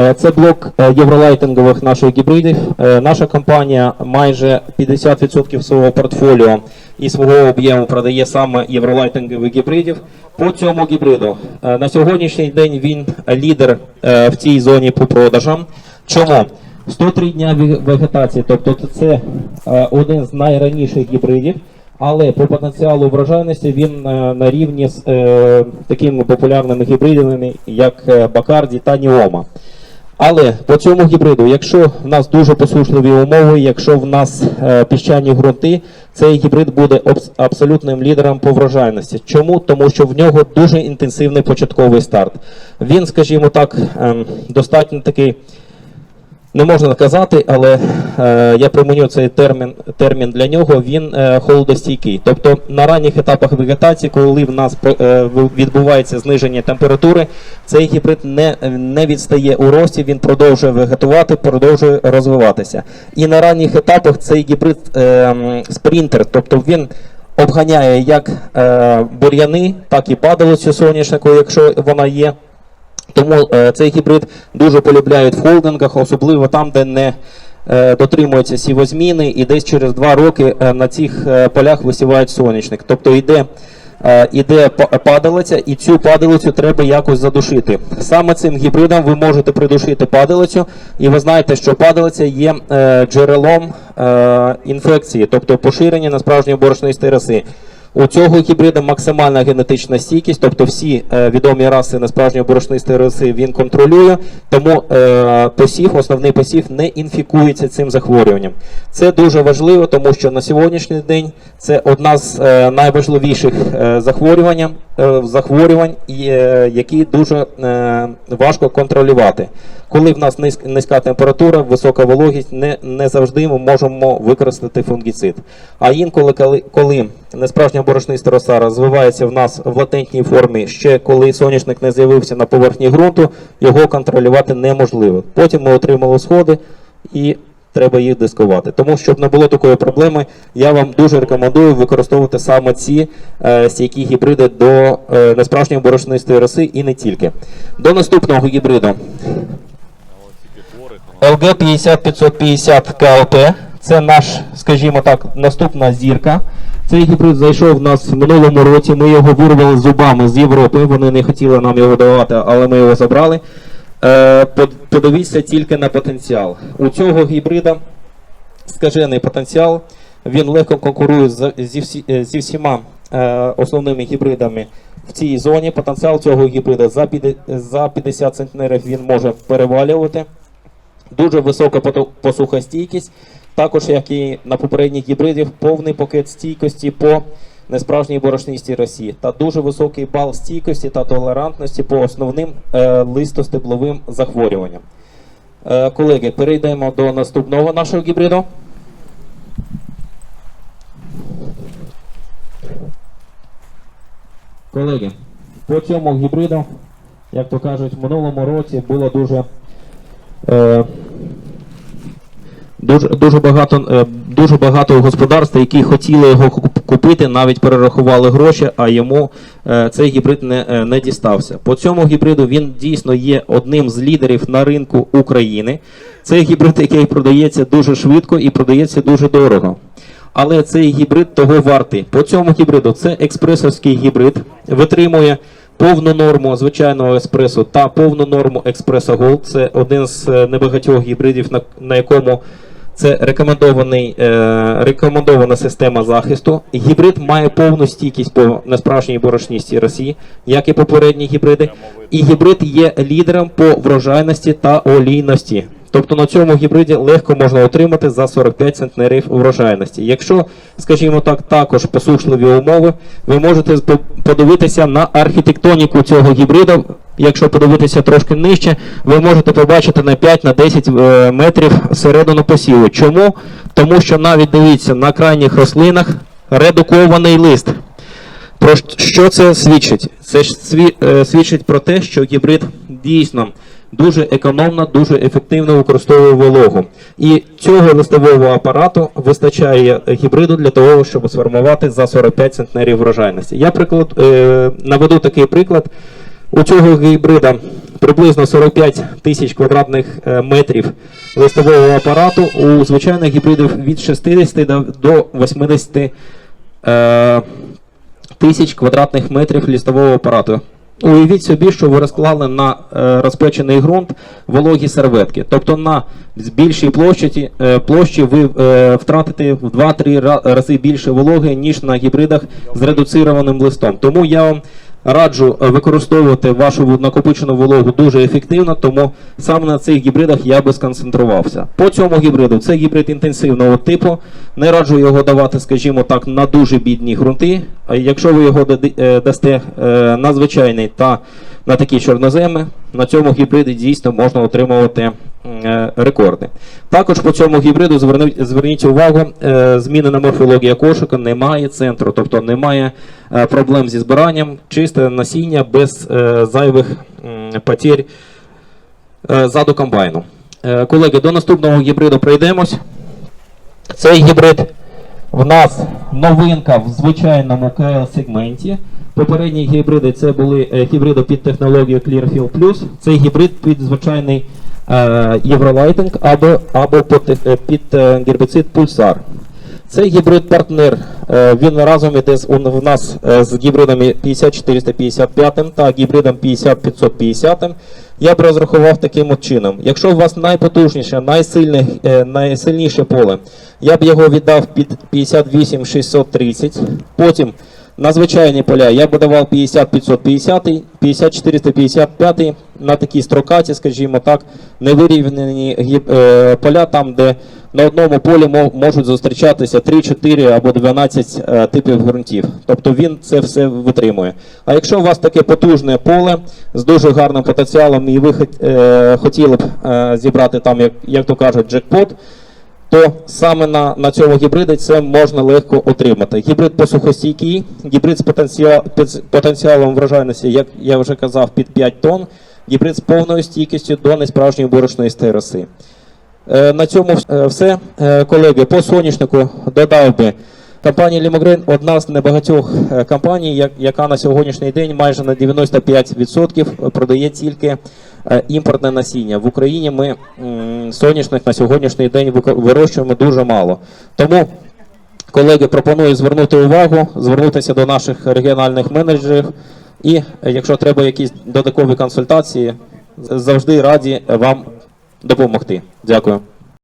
Е, Це блок е, євролайтингових наших гібридів. Е, Наша компанія майже 50% свого портфоліо і свого об'єму продає саме євролайтингових гібридів. По цьому гібриду на сьогоднішній день він лідер в цій зоні по продажам. Чому? 103 дня вегетації, тобто це один з найраніших гібридів. Але по потенціалу врожайності він на рівні з такими популярними гібридами, як Бакарді та Ніома. Але по цьому гібриду, якщо в нас дуже посушливі умови, якщо в нас е, піщані ґрунти, цей гібрид буде абс- абсолютним лідером по врожайності. Чому? Тому що в нього дуже інтенсивний початковий старт. Він, скажімо так, е, достатньо такий. Не можна казати, але е, я приміню цей термін, термін для нього. Він е, холодостійкий. Тобто на ранніх етапах вегетації, коли в нас е, відбувається зниження температури, цей гібрид не, не відстає у рості, він продовжує вегетувати, продовжує розвиватися. І на ранніх етапах цей гібрид е, спринтер, тобто він обганяє як е, бур'яни, так і падалицю соняшнику, якщо вона є. Тому е, цей гібрид дуже полюбляють в холдингах, особливо там, де не е, дотримуються сівозміни, і десь через два роки е, на цих полях висівають соняшник. Тобто йде, іде падалиця, і цю падалицю треба якось задушити. Саме цим гібридом ви можете придушити падалицю, і ви знаєте, що падалиця є джерелом інфекції, тобто поширення на справжньої борошнистої роси. У цього гібрида максимальна генетична стійкість, тобто всі е, відомі раси несправжньої борошнистої роси він контролює, тому е, посів, основний посів не інфікується цим захворюванням. Це дуже важливо, тому що на сьогоднішній день це одна з е, найважливіших е, захворювань, е, захворювань, е, які дуже е, важко контролювати. Коли в нас низь- низька температура, висока вологість, не, не завжди ми можемо використати фунгіцид. А інколи, коли, коли несправжня борошниста роса розвивається в нас в латентній формі, ще коли соняшник не з'явився на поверхні ґрунту, його контролювати неможливо. Потім ми отримали сходи і треба їх дискувати. Тому, щоб не було такої проблеми, я вам дуже рекомендую використовувати саме ці е, стійкі гібриди до е, несправжньої борошнистої роси і не тільки. До наступного гібриду. LG 50550 КЛП. Це наш, скажімо так, наступна зірка. Цей гібрид зайшов в нас в минулому році. Ми його вирвали зубами з Європи. Вони не хотіли нам його давати, але ми його забрали. Е, подивіться тільки на потенціал. У цього гібрида скажений потенціал. Він легко конкурує зі, всі, е, зі всіма е, основними гібридами в цій зоні. Потенціал цього гібрида за, піде- за 50 центнерів він може перевалювати. Дуже висока посухостійкість, також як і на попередніх гібридів, повний пакет стійкості по несправжній борошнистій росі та дуже високий бал стійкості та толерантності по основним е, листостебловим захворюванням. Е, колеги, перейдемо до наступного нашого гібриду. Колеги, по цьому гібриду, як то кажуть, в минулому році було дуже Е, Дуже, дуже, багато, е, дуже багато господарств, які хотіли його купити, навіть перерахували гроші, а йому е, цей гібрид не, е, не дістався. По цьому гібриду він дійсно є одним з лідерів на ринку України. Це гібрид, який продається дуже швидко і продається дуже дорого. Але цей гібрид того вартий. По цьому гібриду це експресовський гібрид, витримує повну норму звичайного еспресо та повну норму експресо Gold. Це один з небагатьох гібридів, на якому це рекомендований, е, рекомендована система захисту. Гібрид має повну стійкість по несправжній борошністій Росії, як і попередні гібриди. І гібрид є лідером по врожайності та олійності. Тобто на цьому гібриді легко можна отримати за 45 центнерів врожайності. Якщо, скажімо так, також посушливі умови, ви можете по- подивитися на архітектоніку цього гібрида. Якщо подивитися трошки нижче, ви можете побачити на 5-10 е, метрів середину посіву. Чому? Тому що навіть дивіться на крайніх рослинах редукований лист. Про що це свідчить? Це ж е, свідчить про те, що гібрид дійсно дуже економно, дуже ефективно використовує вологу. І цього листового апарату вистачає гібриду для того, щоб сформувати за 45 центнерів врожайності. Я приклад, е, наведу такий приклад. У цього гібрида приблизно 45 тисяч квадратних е, метрів листового апарату. У звичайних гібридів від 60 до- до 80 е, тисяч квадратних метрів лістового апарату. Уявіть собі, що ви розклали на е, розпечений ґрунт вологі серветки. Тобто на більшій площі, площі ви втратите в 2-3 рази більше вологи, ніж на гібридах з редуцированим листом. Тому я вам раджу е, використовувати вашу накопичену вологу дуже ефективно, тому саме на цих гібридах я би сконцентрувався. По цьому гібриду це гібрид інтенсивного типу. Не раджу його давати, скажімо так, на дуже бідні ґрунти. Якщо ви його е, дасте е, на звичайний та на такі чорноземи, на цьому гібриді дійсно можна отримувати рекорди. Також по цьому гібриду зверніть, увагу, е, змінена морфологія кошика, немає центру, тобто немає е, проблем зі збиранням, чисте насіння без е, зайвих потерь е, заду комбайну. Е, Колеги, до наступного гібриду пройдемось. Цей гібрид в нас новинка в звичайному КЛ-сегменті. Попередні гібриди це були е, гібриди під технологію Clearfield Plus. Цей гібрид під звичайний е, Євролайтинг або, або е, під е, гербіцид Pulsar. Цей гібрид партнер, е, він разом іде з, в нас е, з гібридами 50455 та гібридом 50550. Я б розрахував таким от чином. Якщо у вас найпотужніше, найсильне, е, найсильніше поле, я б його віддав під 58630. Потім на звичайні поля я б давав 50-550, 50-455 на такі строкаті, скажімо так, невирівняні е, поля, там, де на одному полі можуть зустрічатися 3, 4 або 12 е, типів ґрунтів. Тобто він це все витримує. А якщо у вас таке потужне поле з дуже гарним потенціалом, і ви е, хотіли б зібрати там, як то кажуть, джекпот, то саме на, на цьому гібриді це можна легко отримати. Гібрид посухостійкий, гібрид з потенціал, потенціалом врожайності, як я вже казав, під 5 тонн, гібрид з повною стійкістю до несправжньої борошної стероси. Е, На цьому е, все. Е, Колеги, по соняшнику додав би. Компанія Лімогрейн одна з небагатьох компаній, яка на сьогоднішній день майже на 95% продає тільки імпортне насіння. В Україні ми соняшних на сьогоднішній день вирощуємо дуже мало. Тому, колеги, пропоную звернути увагу, звернутися до наших регіональних менеджерів. І е, якщо треба якісь додаткові консультації, завжди раді вам допомогти. Дякую.